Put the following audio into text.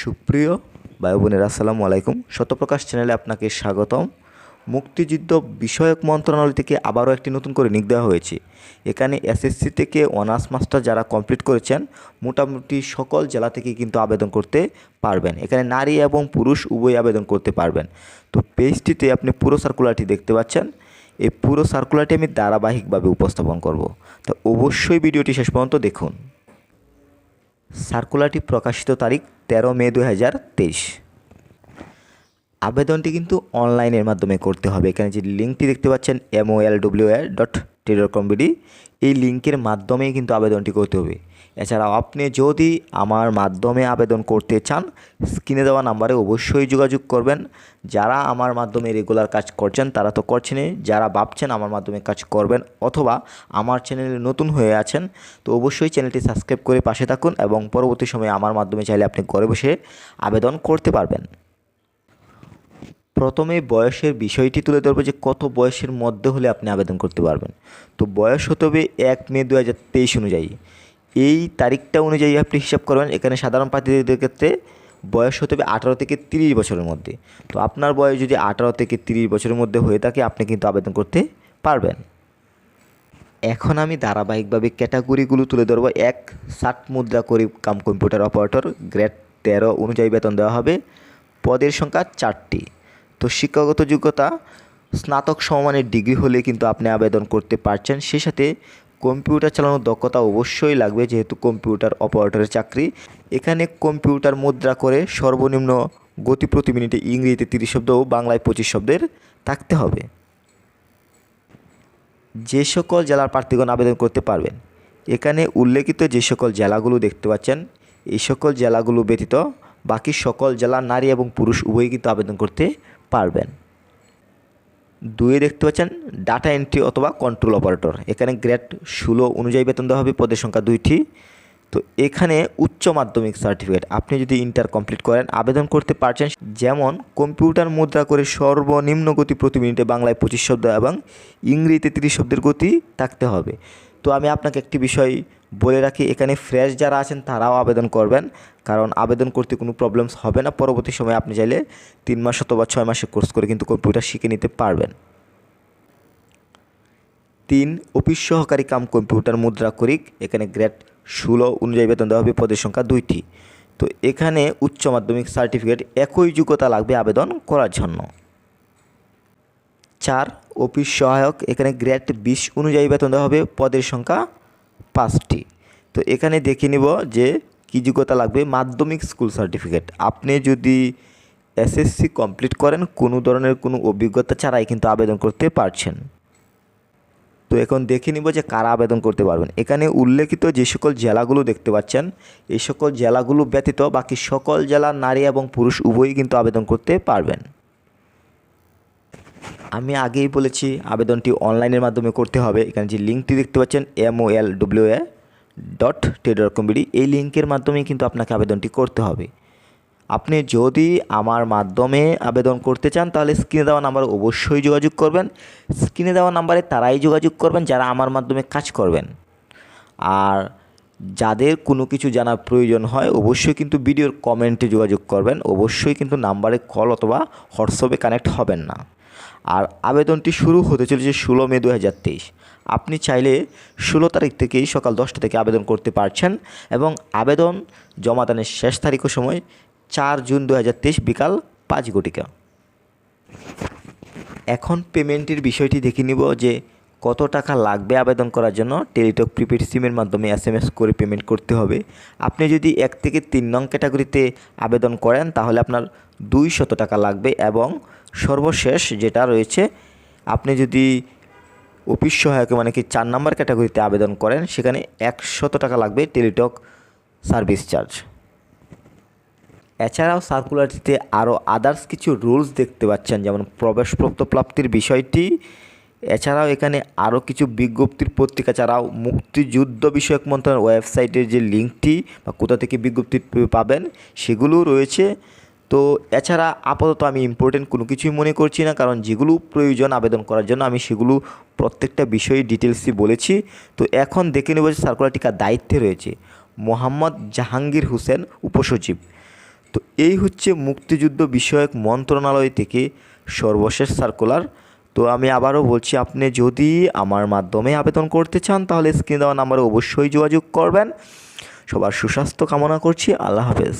সুপ্রিয় ভাই বোনের, আসসালামু আলাইকুম। সত্যপ্রকাশ চ্যানেলে আপনাকে স্বাগতম। মুক্তিযুদ্ধ বিষয়ক মন্ত্রণালয় থেকে আবারও একটি নতুন করে নিক দেওয়া হয়েছে। এখানে এসএসসি থেকে অনার্স মাস্টার যারা কমপ্লিট করেছেন, মোটামুটি সকল জেলা থেকে কিন্তু আবেদন করতে পারবেন। এখানে নারী এবং পুরুষ উভয় আবেদন করতে পারবেন। তো পেজটিতে আপনি পুরো সার্কুলারটি দেখতে পাচ্ছেন। এই পুরো সার্কুলারটি আমি ধারাবাহিকভাবে উপস্থাপন করব। তো অবশ্যই ভিডিওটি শেষ পর্যন্ত দেখুন। সার্কুলারটি প্রকাশিত তারিখ তেরো মে দু হাজার তেইশ আবেদনটি কিন্তু অনলাইনের মাধ্যমে করতে হবে। এখানে যে লিঙ্কটি দেখতে পাচ্ছেন M O L W A dot telecom B D এই লিঙ্কের মাধ্যমেই কিন্তু আবেদনটি করতে হবে। এছাড়াও আপনি যদি আমার মাধ্যমে আবেদন করতে চান, স্ক্রিনে দেওয়া নাম্বারে অবশ্যই যোগাযোগ করবেন। যারা আমার মাধ্যমে রেগুলার কাজ করছেন, তারা তো করছেনই। যারা ভাবছেন আমার মাধ্যমে কাজ করবেন অথবা আমার চ্যানেলে নতুন হয়ে আছেন, তো অবশ্যই চ্যানেলটি সাবস্ক্রাইব করে পাশে থাকুন এবং পরবর্তী সময়ে আমার মাধ্যমে চাইলে আপনি ঘরে বসে আবেদন করতে পারবেন। প্রথমে বয়সের বিষয়টি তুলে ধরবো যে কত বয়সের মধ্যে হলে আপনি আবেদন করতে পারবেন। তো বয়স হতে হবে এক মে দু হাজার তেইশ অনুযায়ী। এই তারিখটা অনুযায়ী আপনি হিসাব করবেন, এখানে সাধারণ প্রার্থীদের ক্ষেত্রে বয়স হতে হবে আঠারো থেকে তিরিশ বছরের মধ্যে। তো আপনার বয়স যদি আঠারো থেকে তিরিশ বছরের মধ্যে হয়ে থাকে, আপনি কিন্তু আবেদন করতে পারবেন। এখন আমি ধারাবাহিকভাবে ক্যাটাগরিগুলো তুলে ধরবো। এক, ষাট মুদ্রা করে কাম কম্পিউটার অপারেটর, গ্রেড তেরো অনুযায়ী বেতন দেওয়া হবে। পদের সংখ্যা চারটি। তো শিক্ষাগত যোগ্যতা, স্নাতক সমমানের ডিগ্রি হলে কিন্তু আপনি আবেদন করতে পারছেন। সেই সাথে কম্পিউটার চালানোর দক্ষতা অবশ্যই লাগবে, যেহেতু কম্পিউটার অপারেটরের চাকরি। এখানে কম্পিউটার মুদ্রা করে সর্বনিম্ন গতি প্রতি মিনিটে ইংরেজিতে তিরিশ শব্দ ও বাংলায় পঁচিশ শব্দের থাকতে হবে। যে সকল জেলার প্রার্থীগণ আবেদন করতে পারবেন, এখানে উল্লেখিত যে সকল জেলাগুলো দেখতে পাচ্ছেন, এই সকল জেলাগুলো ব্যতীত বাকি সকল জেলার নারী এবং পুরুষ উভয়ই কিন্তু আবেদন করতে পারবেন। দুয়ে দেখতে পাচ্ছেন ডাটা এন্ট্রি অথবা কন্ট্রোল অপারেটর এখানে গ্রেড ষোলো অনুযায়ী বেতন দেওয়া হবে, পদের সংখ্যা দুইটি। তো এখানে উচ্চ মাধ্যমিক সার্টিফিকেট আপনি যদি ইন্টার কমপ্লিট করেন, আবেদন করতে পারছেন যেমন কম্পিউটার মুদ্রা করে সর্বনিম্ন গতি প্রতি মিনিটে বাংলায় পঁচিশ শব্দ এবং ইংরেজিতে তিরিশ শব্দের গতি থাকতে হবে। তো আমি আপনাকে একটি বিষয় বলে রাখি, এখানে ফ্রেশ যারা আছেন তারাও আবেদন করবেন। কারণ আবেদন করতে কোনো প্রবলেমস হবে না। পরবর্তী সময়ে আপনি চাইলে তিন মাস অথবা ছয় মাসের কোর্স করে কিন্তু কম্পিউটার শিখে নিতে পারবেন। তিন, অফিস সহকারী কাম কম্পিউটার মুদ্রা করিক। এখানে গ্রেড ষোলো অনুযায়ী বেতন দেওয়া হবে, পদের সংখ্যা দুইটি। তো এখানে উচ্চ মাধ্যমিক সার্টিফিকেট একই যোগ্যতা লাগবে আবেদন করার জন্য। চার, অফিস সহায়ক। এখানে গ্রেড বিশ অনুযায়ী বেতন দেওয়া হবে, পদের সংখ্যা পাঁচটি। তো এখানে দেখে নিব যে কী যোগ্যতা লাগবে। মাধ্যমিক স্কুল সার্টিফিকেট। আপনি যদি এসএসসি কমপ্লিট করেন, কোনো ধরনের কোনো অভিজ্ঞতা ছাড়াই কিন্তু আবেদন করতে পারছেন। তো এখন দেখে নিব যে কারা আবেদন করতে পারবেন। এখানে উল্লেখিত যে সকল জেলাগুলো দেখতে পাচ্ছেন, এই সকল জেলাগুলো ব্যতীত বাকি সকল জেলার নারী এবং পুরুষ উভয়ই কিন্তু আবেদন করতে পারবেন। আমি আগেই বলেছি আবেদনটি অনলাইনের মাধ্যমে করতে হবে। এখানে যে লিঙ্কটি দেখতে পাচ্ছেন M O L W A dot টেডর কম্পিডি এই লিঙ্কের মাধ্যমে কিন্তু আপনাকে আবেদনটি করতে হবে। আপনি যদি আমার মাধ্যমে আবেদন করতে চান, তাহলে স্ক্রিনে দেওয়া নাম্বারে অবশ্যই যোগাযোগ করবেন। স্ক্রিনে দেওয়া নাম্বারে তারাই যোগাযোগ করবেন, যারা আমার মাধ্যমে কাজ করবেন। আর যাদের কোনো কিছু জানার প্রয়োজন হয়, অবশ্যই কিন্তু ভিডিওর কমেন্টে যোগাযোগ করবেন। অবশ্যই কিন্তু নাম্বারে কল অথবা হোয়াটসঅ্যাপে কানেক্ট হবেন না। আর আবেদনটি শুরু হতে চলেছে ষোলো মে দু হাজার তেইশ। আপনি চাইলে ষোলো তারিখ থেকেই সকাল দশটা থেকে আবেদন করতে পারছেন এবং আবেদন জমাদানের শেষ তারিখও সময় চার জুন দু হাজার তেইশ বিকাল পাঁচ ঘটিকা এখন পেমেন্টের বিষয়টি দেখে নিব যে কত টাকা লাগবে আবেদন করার জন্য। টেলিটক প্রিপেড সিমের মাধ্যমে এস এম এস করে পেমেন্ট করতে হবে। আপনি যদি এক থেকে তিন নং ক্যাটাগরিতে আবেদন করেন, তাহলে আপনার দুই শত টাকা লাগবে এবং সর্বশেষ যেটা রয়েছে, আপনি যদি অফিস সহায়ক মানে কি চার নাম্বার ক্যাটাগরিতে আবেদন করেন, সেখানে একশত টাকা লাগবে টেলিটক সার্ভিস চার্জ। এছাড়াও সার্কুলারটিতে আরও আদার্স কিছু রুলস দেখতে পাচ্ছেন, যেমন প্রবেশপ্রাপ্ত প্রাপ্তির বিষয়টি। এছাড়াও এখানে আরও কিছু বিজ্ঞপ্তির পত্রিকা ছাড়াও মুক্তিযুদ্ধ বিষয়ক মন্ত্রণালয়ের ওয়েবসাইটের যে লিঙ্কটি বা কোথা থেকে বিজ্ঞপ্তি পাবেন, সেগুলোও রয়েছে। তো এছাড়া আপাতত আমি ইম্পর্টেন্ট কোনো কিছুই মনে করছি না, কারণ যেগুলো প্রয়োজন আবেদন করার জন্য আমি সেগুলো প্রত্যেকটা বিষয়ে ডিটেলসই বলেছি। তো এখন দেখে নেব যে সার্কুলার কার দায়িত্বে রয়েছে মোহাম্মদ জাহাঙ্গীর হোসেন উপসচিব। তো এই হচ্ছে মুক্তিযুদ্ধ বিষয়ক মন্ত্রণালয় থেকে সর্বশেষ সার্কুলার তো আমি আবারও বলছি, আপনি যদি আমার মাধ্যমে আবেদন করতে চান, তাহলে স্ক্রিনে দেওয়া নাম্বারে অবশ্যই যোগাযোগ করবেন। সবার সুস্বাস্থ্য কামনা করছি, আল্লাহ হাফেজ।